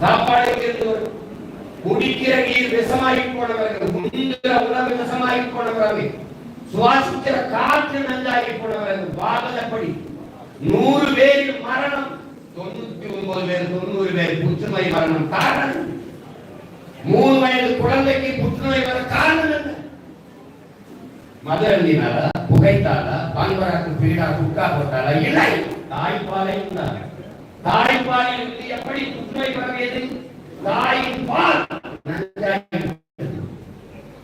சாப்பாடு குடிக்கிற நீர் விஷமாகி போனவர்கள் உண்கிற உணவு விஷமாகி போனவர்கள் சுவாசிக்கிற காற்று நஞ்சாகி போனவர்கள் வாகனப்படி. நூறு பேரில் மரணம் தொண்ணூத்தி ஒன்பது பேர் தொண்ணூறு பேர் புற்றுநோய் மரணம். காரணம் மூணு வயது குழந்தைக்கு புற்றுநோய் வர காரணம் என்ன? மது அருந்தினால பான்பராக்கு பீடா குக்கா போட்டால இல்லை. தாய்ப்பாலை தாய்ப்பாலில் இருந்து எப்படி புற்றுநோய் பரவியது? தாயின் பால்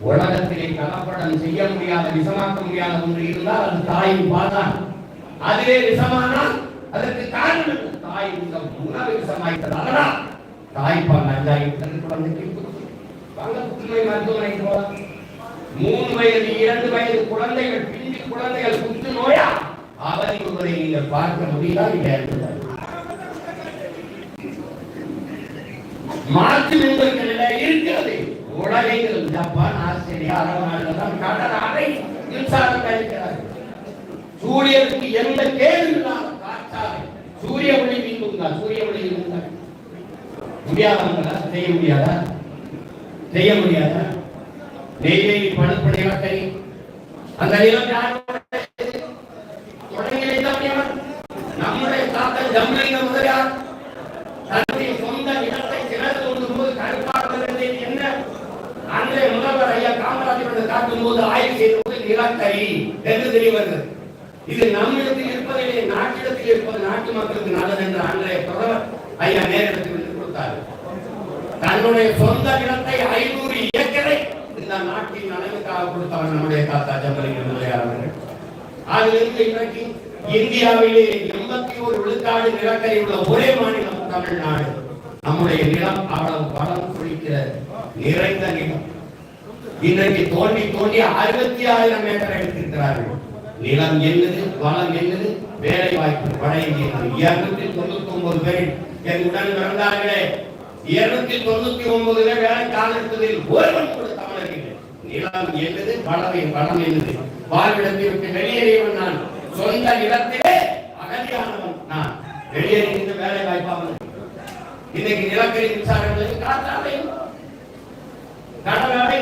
உலகத்திலே கலப்படம் செய்ய முடியாத விஷமாக்க முடியாத ஒன்று இருந்தால் அது தாயின் பால் அதிலே அதுவே விஷமானால் அதற்கு காரணம் தாய் இந்த உணவு விஷமாயிட்டது அதனால் தாய்ப்பால் நஞ்சாயிட்டது குழந்தைக்கு புற்றுநோய். வாங்க புற்றுநோய் மருத்துவமனைக்கு மூணு வயது இரண்டு வயது குழந்தைகள் பிஞ்சு குழந்தைகள் புற்றுநோயா? அவரை நீங்கள் பார்க்க முடியாது என்பது மாற்று உங்களுக்கு இருக்கிறது. உலகைகள் ஜப்பான் ஆஸ்திரேலியா அரபு நாடுகள் கடல் அறை மின்சாரம் சூரியனுக்கு எந்த கேடு சூரிய ஒளி வீசுங்க சூரிய ஒளி வீசுங்க முடியாதவங்களா செய்ய முடியாதா? செய்ய முடியாதா? நெய்வேலி பணப்படை அந்த நிலம் யாரோடது? தொடங்கி வைத்தவன் நம்முடைய தாத்தா ஜம்பலிங்க முதலியார் தன்னுடைய சொந்த நிலத்தை கிணறு தோண்டும் போது கருப்பாக இருந்தது என்ன அன்றைய முதல்வர் ஐயா காமராஜர் வந்து காட்டும் போது ஆய்வு செய்த போது நிலக்கரி என்று தெரிய வருகிறது இது நம்மிடத்தில் இருப்பதில்லை நாட்டிடத்தில் இருப்பது நாட்டு மக்களுக்கு நல்லது என்று அன்றைய பிரதமர் ஐயா நேரிடத்தில் கொடுத்தார். தன்னுடைய சொந்த நிலத்தை ஐநூறு ஏக்கரை இந்த நாட்டின் நலனுக்காக கொடுத்தவர் நம்முடைய தாத்தா ஜம்பலிங்க அவர்கள். அதிலிருந்து இன்றைக்கு இந்தியாவிலே எண்பத்தி ஒரு விழுக்காடு நிலக்கரி உள்ள ஒரே மாநிலம் தமிழ்நாடு. நம்முடைய நிலம் அவ்வளவு பலம் குளிக்கிற நிறைந்த நிலம். இன்றைக்கு தோண்டி தோண்டி அறுபத்தி ஆயிரம் ஏக்கர் எடுத்திருக்கிறார்கள். நிலம் என்னது? வளம் என்னது? வேலை வாய்ப்பு வட இருநூத்தி தொண்ணூத்தி ஒன்பது பேர் என் உடன் பிறந்தார்களே இருநூத்தி தொண்ணூத்தி ஒன்பது பேர் வேலை காலத்தில் ஒருவன் கூட தமிழர்கள் நிலம் என்னது? வளமை வளம் என்னது? வாழ்விடத்திற்கு வெளியேறியவன் நான். சொந்த இடத்திலே அகதியானவன் நான். வெளியேறி வேலை வாய்ப்பாக இன்னைக்கு நிலக்கரி மின்சாரங்களுக்கு காற்றாலை கடலாலை.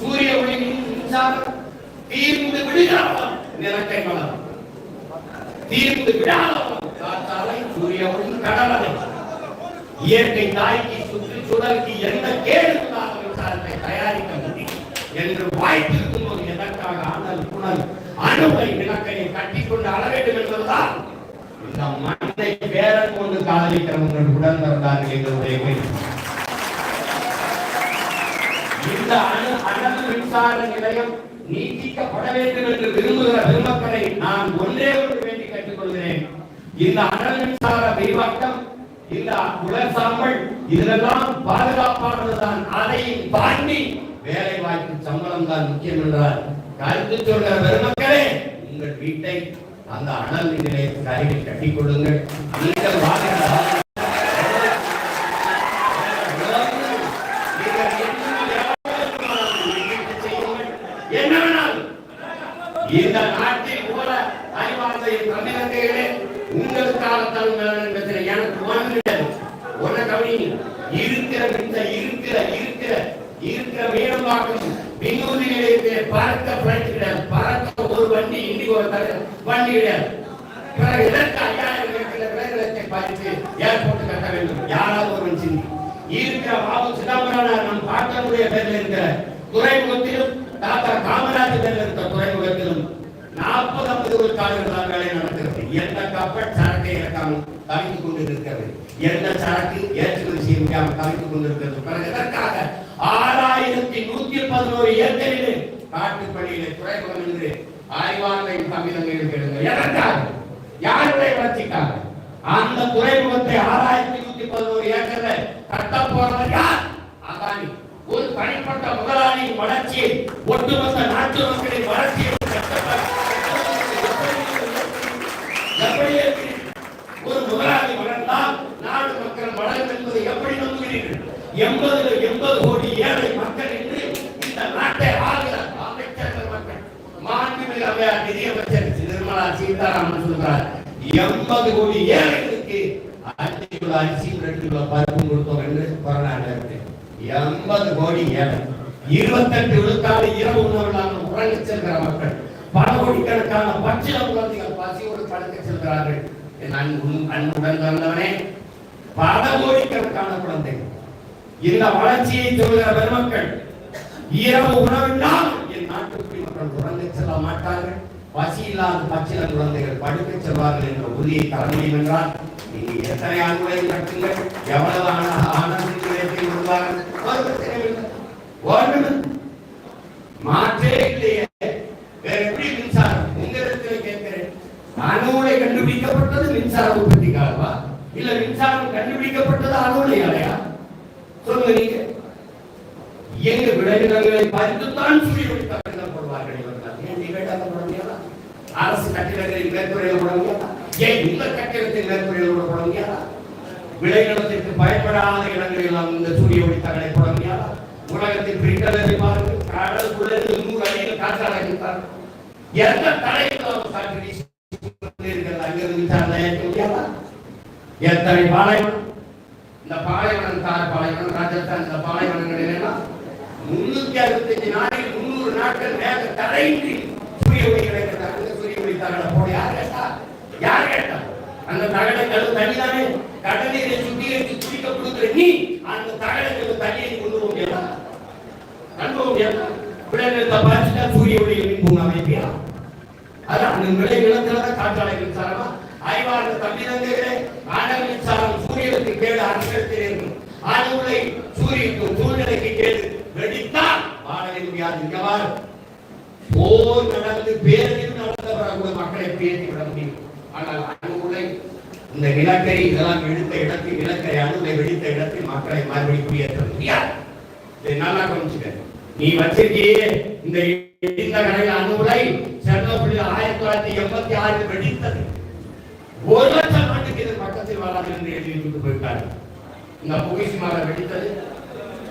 சூரிய ஒளி மின்சாரம் தீர்ந்து விடுகிறவன் நிலத்தை மலர் தீர்ந்து விடாதவன் காத்தாலை சூரியவன் ஒளி கடலலை. இயற்கை தாய்க்கு சுற்றுச்சூழலுக்கு எந்த கேடு இல்லாத மின்சாரத்தை தயாரிக்க முடியும் என்று வாய்ப்பிருக்கும் போது எதற்காக அனல் புனல் அணுவை நிலக்கரியை கட்டிக்கொண்டு அள வேண்டும் என்பதுதான். இந்த மண்ணை பேரன் கொண்டு காதலிக்கிறவர்கள் உடன் பிறந்தார்கள் எங்களுடைய கேள்வி. இந்த அணு அனல் மின்சார நிலையம் நீட்டிக்கப்பட வேண்டும் என்று விரும்புகிற பெருமக்களை நான் ஒன்றே ஒன்று வேண்டி கேட்டுக்கொள்கிறேன். இந்த அனல் மின்சார விரிவாக்கம் இந்த உலர் சாம்பல் இதெல்லாம் பாதுகாப்பானதுதான். அதையும் தாண்டி வேலை வாய்ப்பு சம்பளம் தான் முக்கியம் என்றார் கருத்து சொல்கிற பெருமக்களே உங்கள் வீட்டை அந்த அனல் மின் அருகில் கட்டிக்கொள்ளுங்கள் நீங்கள் வாழ்கிற என்ன வேணாலும் இந்த நாட்டில் கூட அறிவார்ந்த என் தமிழர்களே உங்களுக்காக தலைமை எனக்கு ஒன்று கிடையாது ஒன்ன கவனிங்க இருக்கிற இந்த இருக்கிற இருக்கிற இருக்கிற மீனம்பாக்கம் விண்ணூதி நிலையத்திலே பறக்க பிளைட் கிடையாது பறக்க ஒரு வண்டி இண்டிகோ தவிர வண்டி கிடையாது பிறகு எதற்கு ஐயாயிரம் கணக்கில் விளைநிலத்தை ஏர்போர்ட் கட்ட வேண்டும். யாராவது ஒருவன் சிந்தி. இருக்கிற பாபு சிதம்பரனார் நம் பாட்டனுடைய பேரில் இருக்கிற துறைமுகத்திலும் தாத்தா காமராஜர் பேரில் இருக்கிற துறைமுகத்திலும் நாற்பது ஐம்பது விழுக்காடுகள் தான் வேலை நடக்கிறது. எந்த கப்பல் சரக்கை இறக்காமல் தவித்துக் கொண்டிருக்கிறது? எந்த சரக்கு ஏற்றுமதி செய்ய முடியாமல் தவித்துக் கொண்டிருக்கிறது? பிறகு எதற்காக? ஆறாயிரத்தி நூத்தி பதினோரு ஏக்கரிலே காட்டுப்பள்ளியிலே துறைமுகம் என்று ஆய்வாண்மை தமிழங்கள் கேளுங்க எதற்காக? யாருடைய வளர்ச்சிக்காக? அந்த துறைமுகத்தை ஆறாயிரத்தி நூத்தி பதினோரு ஏக்கர்ல கட்ட போறவர் யார்? அதானி. ஒரு தனிப்பட்ட முதலாளியின் வளர்ச்சி ஒட்டுமொத்த நாட்டு மக்களின் வளர்ச்சி ஒரு முதலாளி வளர்ந்தால் நாடு மக்கள் வளரும் என்பதை எப்படி நம்புகிறீர்கள்? எண்பது எண்பது கோடி ஏழை மக்கள் என்று இந்த நாட்டை ஆளுகிற அமைச்சர்கள் மக்கள் மாண்புமிகு அவையார் நிதியமைச்சர் நிர்மலா சீதாராமன் சொல்கிறார். எண்பது கோடி ஏழைகளுக்கு அஞ்சு கிலோ அரிசி ரெண்டு கிலோ பருப்பும் கொடுத்தோம் என்று கொரோனா இருக்கு எண்பது கோடி ஏழை இருபத்தெட்டு விழுக்காடு இரவு உணவு உறங்கி செல்கிற மக்கள் பல கோடிக்கணக்கான பச்சில குழந்தைகள் பசியோடு படுக்க செல்கிறார்கள் என் அன்பு அன்புடன் தந்தவனே பல கோடிக்கணக்கான குழந்தைகள் இந்த வளர்ச்சியை சொல்கிற பெருமக்கள் இரவு உணவினால் என் நாட்டு குடிமக்கள் உறங்க செல்ல மாட்டார்கள் பசி இல்லாத பச்சில குழந்தைகள் படுக்க செல்வார்கள் என்ற உறுதியை தர முடியும் என்றால் நீங்கள் எத்தனை ஆண்களையும் கட்டுங்கள் எவ்வளவு ஆனந்தத்தில் வருவார்கள்? ஒரு பிரச்சனை இல்லை மாற்றே இல்லையே. வேற எப்படி மின்சாரம்? உங்களிடத்தில் கேட்கிறேன். அணுவுலை கண்டுபிடிக்கப்பட்டது மின்சார உற்பத்திக்காகவா? இல்ல மின்சாரம் கண்டுபிடிக்கப்பட்டது அணுவுலையாலையா சொல்லுங்க நீங்க. இயங்கு விளைநிலங்களை பறித்துத்தான் சூரிய ஒளி கட்டிடம் போடுவார்கள் இவர்கள். ஏன் டிபேட்டாக அரசு கட்டிடங்களில் மேற்கூரையில் போட முடியாதா ஏன் இந்த கட்டிடத்தில் மேற்கூரையில் கூட முடியாதா? விளைநிலத்திற்கு பயப்படாத இடங்களில் நாம் இந்த சூரிய ஒளி தகலை போட முடியாதா? உலகத்தில் பிரிக்கலை பாருங்கள் கடல் குழந்தை நூறு அடியில் காற்றாக இருக்கிறார்கள் எந்த தடையில் அவர் காற்று அங்கிருந்து தயாரிக்க முடியாதா? எத்தனை பாலைவனம். இந்த பாலைவனம் தார் பாலைவனம் ராஜஸ்தான் இந்த பாலைவனங்கள் எல்லாம் முன்னூத்தி அறுபத்தஞ்சு நாளில் முன்னூறு நாட்கள் மேல தடையின்றி சூரிய ஒளி கிடைக்கிறது அந்த சூரிய ஒளி தகட போட. யார் கேட்டா? யார் கேட்டா? அந்த தகடங்கள் தண்ணி தானே கடலிலே சுத்திகரித்து குடிக்க கொடுக்குற நீ அந்த தகடங்கள் தண்ணியை கொண்டு போக முடியாதா? கொண்டு போக முடியாதா? விளைநிலத்தை பார்த்துட்டா சூரிய ஒளி மின் அமைப்பியா அது அந்த நிலை நிலத்துல தான் காற்றாலை மின்சாரமா ஆய்வாளர் தம்பிதங்களே ஆனவ மின்சாரம் சூரியனுக்கு கேடு அரசத்தில் ஆளுநரை ஆனவுளை சூரியனுக்கு சூழ்நிலைக்கு கேடு. வெடித்தால் வாழவே முடியாது. போர். நடந்து பேரழிவு கூட மக்களை பேசி விட முடியும். ஆனால் அணுகுலை இந்த நிலக்கரி இதெல்லாம் எடுத்த இடத்தில் நிலக்கரி அணுகுலை வெடித்த இடத்தில் மக்களை மறுபடியும் குடியேற்ற முடியாது இதை நல்லா கவனிச்சுக்க. நீ வச்சிருக்கியே இந்த இந்த கடையில் அணுகுலை செல்லப்பள்ளி ஆயிரத்தி தொள்ளாயிரத்தி எண்பத்தி ஆறில் வெடித்தது. ஒரு லட்சம் ஆண்டுக்கு இது பக்கத்தில் வராது என்று எழுதி விட்டு போயிட்டார் இந்த புகைசிமார வெடித்தது.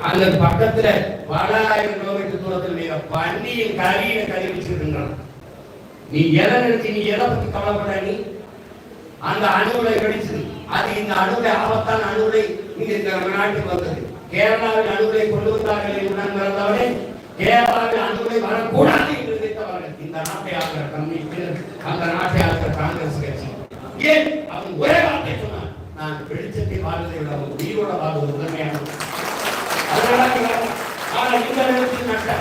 அந்த பக்கத்துல பல ஆயிரம் கிலோமீட்டர் தூரத்தில் நீங்க பன்னியின் கரியில கறி வச்சிருக்கின்றான் நீ எதை நினைச்சு நீ எதை பத்தி கவலைப்பட நீ? அந்த அணுகுலை வெடிச்சது அது இந்த அணுகுலை ஆபத்தான அணுகுலை இங்க இந்த நாட்டுக்கு வந்தது. கேரளாவில் அணுகுலை கொண்டு வந்தார்கள் என்று நான் மறந்தவனே கேரளாவில் அணுகுலை வரக்கூடாது என்று நினைத்தவர்கள். இந்த நாட்டை ஆக்கிற கம்யூனிஸ்ட் அந்த நாட்டை ஆக்கிற காங்கிரஸ் கட்சி. ஏன்? அவன் ஒரே வார்த்தை சொன்னான் நான் வெளிச்சத்தை வாழ்வதை விட அவன் உயிரோட வாழ்வது முதன்மையானது அதனால இந்த நேரத்தில் நட்ட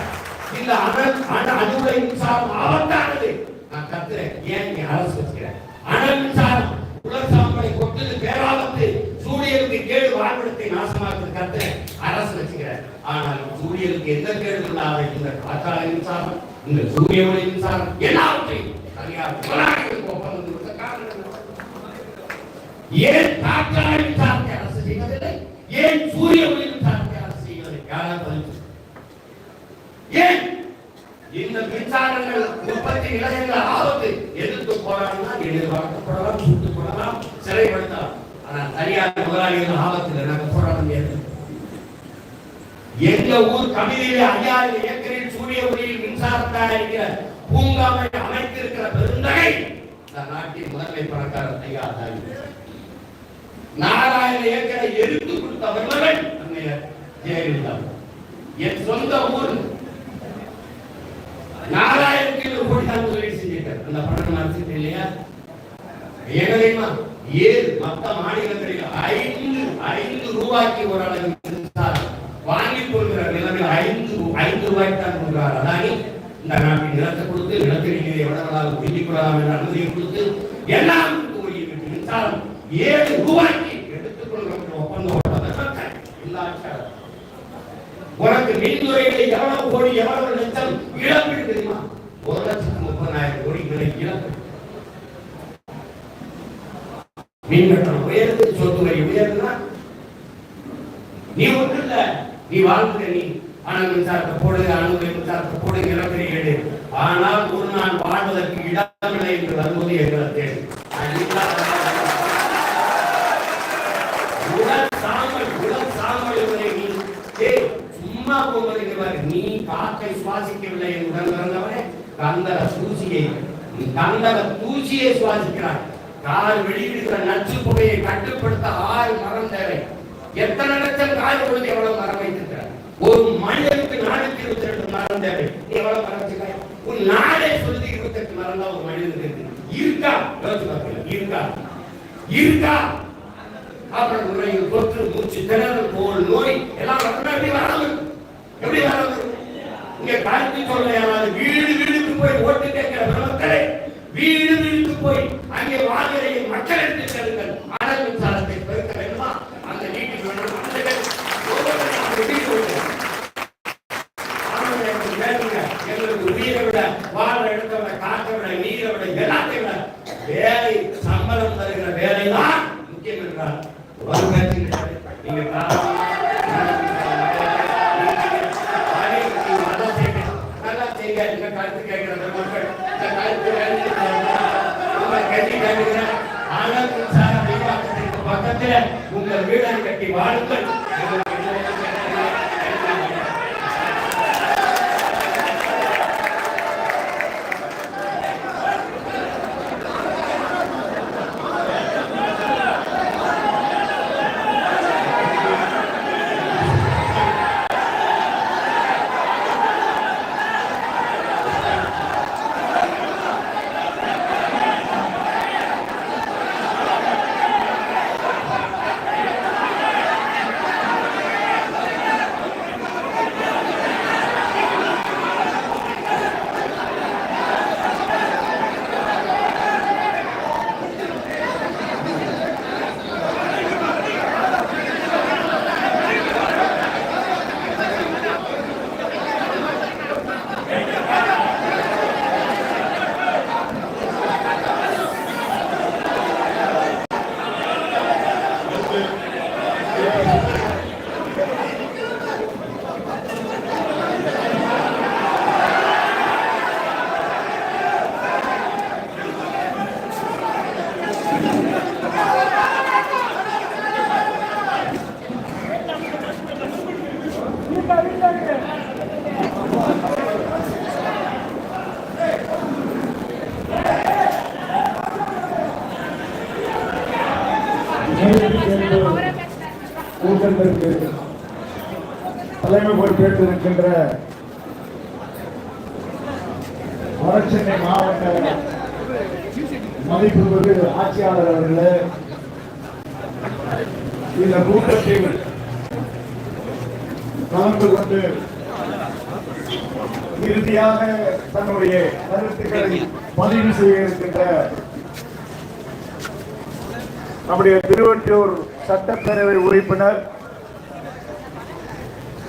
இந்த அனல் அணு அணுகுலை மின்சாரம் ஆபத்தானது. நான் கத்துறேன். ஏன் நீ அரசு வச்சுக்கிறேன் அனல் மின்சாரம் உலக சாம்பலை கொட்டது பேராபத்து சூரியனுக்கு கேடு வாழ்விடத்தை நாசமாக்குறது கத்துறேன். அரசு வச்சுக்கிறேன். ஆனால் சூரியனுக்கு எந்த கேடு இல்லாத இந்த காற்றாலை மின்சாரம் இந்த சூரிய ஒளி மின்சாரம் எல்லாவற்றையும் தனியார் முதலாளிகளுக்கு ஒப்பந்தம் கொடுத்த காரணம் என்ன? ஏன் காற்றாலை மின்சாரத்தை அரசு செய்வதில்லை ஏன் சூரிய ஒளி மின்சாரத்தை அரசு செய்வதில்லை யாராவது பதில் சொல்லுங்க. ஏன் இந்த மின்சாரங்கள் உற்பத்தி நிலையங்கள் ஆபத்து எதிர்த்து போராடலாம் எதிர்பார்க்கப்படலாம் சுட்டு போடலாம் சிறைப்படுத்தலாம். ஆனால் தனியார் முதலாளிகள் ஆபத்தில் நாங்கள் போராட முடியாது எங்க ஊர் கவிதையிலே ஐயாயிரம் ஏக்கரில் சூரிய ஒளியில் மின்சாரத்தாக இருக்கிற பூங்காவை அமைத்திருக்கிற பெருந்தகை இந்த நாட்டின் முதன்மை பணக்காரர் ஐயா தான் நாலாயிரம் ஏக்கரை எரித்து கொடுத்தவர்கள் அன்னையர் ஜெயலலிதா என் சொந்த ஊர் நாலாயிரம் கிலோ கோடி தான் முதலீடு செஞ்சிருக்காரு அந்த பணம் நடத்திட்டு இல்லையா? என்ன தெரியுமா ஏழு மொத்த மாநிலங்களில் ஐந்து ஐந்து ரூபாய்க்கு ஒரு அளவு மின்சாரம் வாங்கி கொள்கிற நிலைமையில் ஐந்து ஐந்து ரூபாய்க்கு தான் கொடுக்கிறார் அதானி இந்த நாட்டின் நிலத்தை கொடுத்து நிலத்தடி நீரை எவ்வளவு உறுதி கொள்ளலாம் என்ற அனுமதியை கொடுத்து எல்லாம் கோயில் மின்சாரம் ஏழு ரூபாய் உனக்கு மின்துறையில எவ்வளவு கோடி எவ்வளவு லட்சம் இழப்பீடு தெரியுமா? ஒரு லட்சத்து முப்பதாயிரம் கோடி விலை இழப்பு மின் கட்டணம் உயர்ந்து சொத்து வரி உயர்ந்தா நீ ஒண்ணு இல்ல நீ வாழ்ந்த நீ அணு மின்சாரத்தை போடுங்க அணு மின்சாரத்தை போடுங்க நிலக்கரி எடு ஆனால் ஒரு நான் வாழ்வதற்கு இடமில்லை என்று வரும்போது எங்களை தேடு அது இல்லாத உடல் சாம்பல் உடல் சாம்பல் என்பதை நீ ஏய், சும்மா போவது இங்க பாரு. நீ காற்றை சுவாசிக்கவில்லை என் தூசியை சுவாசிக்கிறார். கார் வெளியிடுகிற நச்சு புகையை கட்டுப்படுத்த ஆறு மரம் தேவை. எத்தனை லட்சம் கார் கொடுத்து எவ்வளவு மரம் வைத்திருக்கிறார்? ஒரு மனிதனுக்கு நானூத்தி இருபத்தி ரெண்டு மரம் தேவை. எவ்வளவு மரம் வச்சிருக்காய்? உன் நாடே சொல்லி இருபத்தி எட்டு மரம் தான் ஒரு மனிதனுக்கு இருக்கு. இருக்கா? யோசிச்சு பார்க்கல இருக்கா? இருக்கா? அப்புறம் நுரையீரல் தொற்று மூச்சு திணறல் போல் நோய். எல்லாம் எப்படி வராம எப்படி வராம இங்க கருத்து சொல்ல யாராவது வீடு வீடு போய் ஓட்டு கேட்கிற பிரமக்களே வீடு வீடுக்கு போய் அங்கே வாழ்கிற மக்கள் எடுத்து செல்லுங்கள் அடல் மின்சாரத்தை பெருக்க வேண்டுமா? அந்த வீட்டுக்கு வேண்டும் அந்த வீட்டுக்கு எங்களுக்கு உயிரை விட வாழ்ற இடத்தை விட காற்றை விட நீரை விட எல்லாத்தையும் விட வேலை சம்பளம் தருகிற வேலை தான் முக்கியம் என்றார் ஒரு பேச்சு கிடையாது. நீங்க காரணம் நல்லா செய்யுங்க. இந்த கருத்து கேட்கிற மக்கள், இந்த கருத்து கேட்கிற உங்களை கட்டி கேட்கிற அனல் மின்சார உங்கள் வீடை கட்டி வாழுங்கள் உங்களுக்கு எந்த ஒரு கூட்டத்திற்கு கேட்டிருக்கின்ற வடசென்னை மாவட்ட மதிப்புமிகு ஆட்சியாளர் அவர்களே இந்த கூட்டத்தில் கலந்து கொண்டு இறுதியாக தன்னுடைய கருத்துக்களை பதிவு செய்ய இருக்கின்ற நம்முடைய திருவொற்றியூர் சட்டப்பேரவை உறுப்பினர்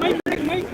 மைக் மைக் மைக்